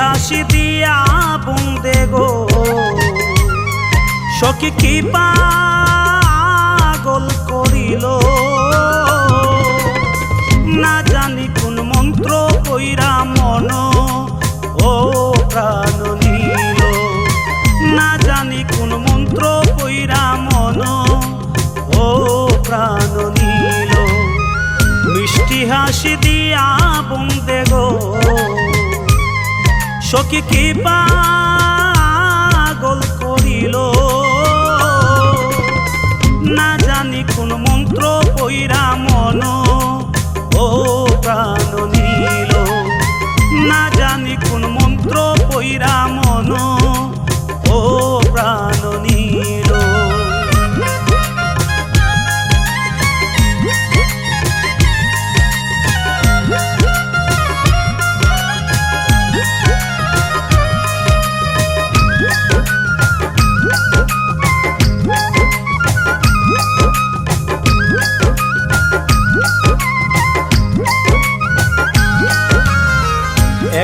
হাসি দিয়া বুন্দে গো সখী কি পাগল করিল। না জানি কোন মন্ত্র কইরা মন ও প্রাণ নিল। না জানি কোন মন্ত্র কইরা মন ও প্রাণ নিল। মিষ্টি হাসি দিয়া বন্দে গো সখী কি পাগল করিল?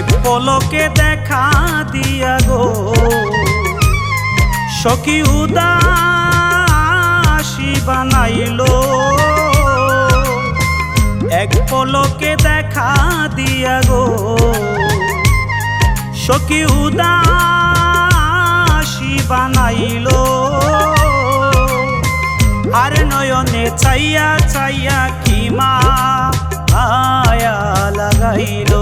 এক পলকে দেখা দিয়া গো। সখী উদাসী বানাইলো। এক পলকে দেখা দিয়া গো। সখী উদাসী বানাইলো। আর নয়নে চাইয়া চাইয়া কি মা আয়া লাগাইলো।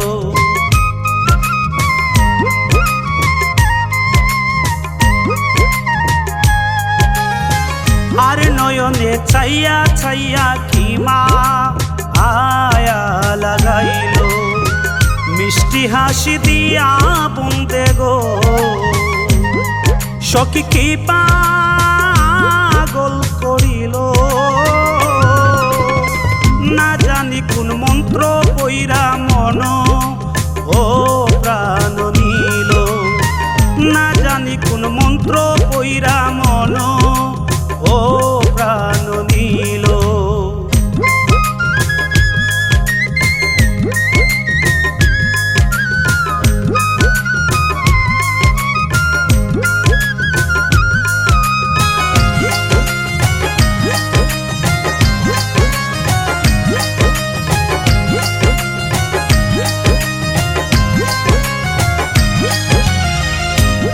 নয়নে চাইয়া চাইয়া কি মা আয়া লাগাইল মিষ্টি হাসি দিয়া বন্দে গো। সখী কি পাগল করিল। না জানি কোন মন্ত্র কইরা মন ও প্রাণ নিল। না জানি কোন মন্ত্র কইরা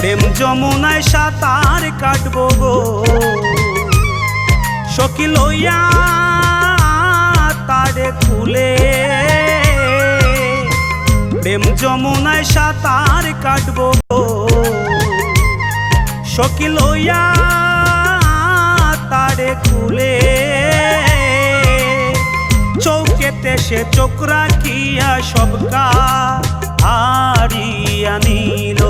প্রেম যমুনায় সাঁতার কাটবো গো। সখী লইয়া তারে খুলে প্রেম যমুনায় সাঁতার কাটবো গো। সখী লইয়া তারে খুলে চৌকেতে সে চোখ রাখিয়া সবকা হারিয়া নিল।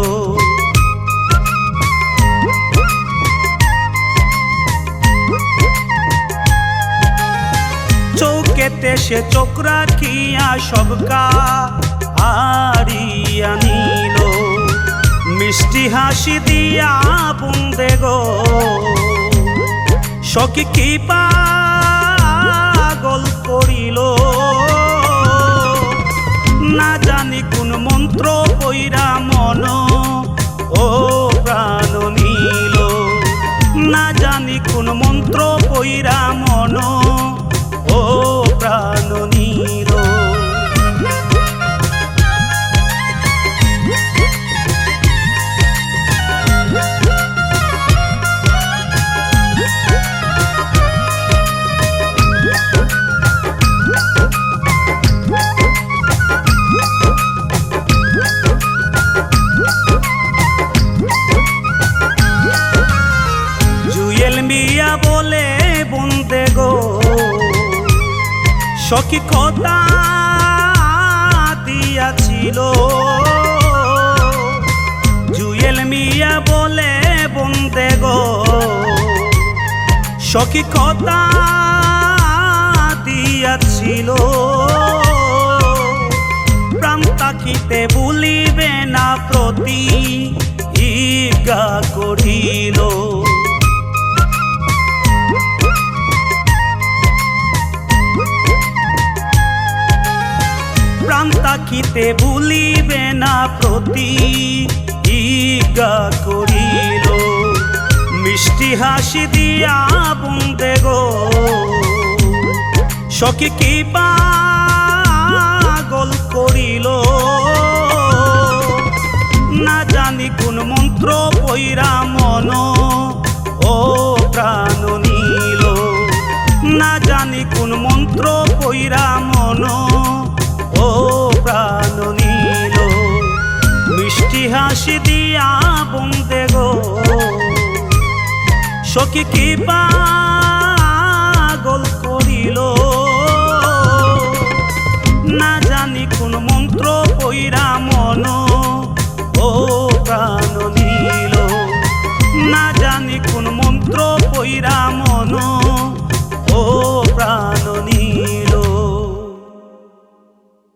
চৌকেতে সে চোখ রাখিয়া সবকা হারিয়া নিল। মিষ্টি হাসি দিয়া বুন্দে গো। সখী কি পাগল করিল? না জানি কোন মন্ত্র কইরা মন সখী কথা দিয়াছিল। জুয়েল মিয়া বলে, বন্দে গো। সখী কথা দিয়াছিল। প্রাণ তাকিতে বলিবে না প্রতি ইগা করিল। প্রাণ রাখিতে ভুলিবে না প্রতি। ইজ্ঞা করিল, মিষ্টি হাসি দিয়া বন্দে গো। সখী কি পাগল করিল। না জানি কোন মন্ত্র পৈরা মন। ও প্রাণ সখী কি পাগল করিলো।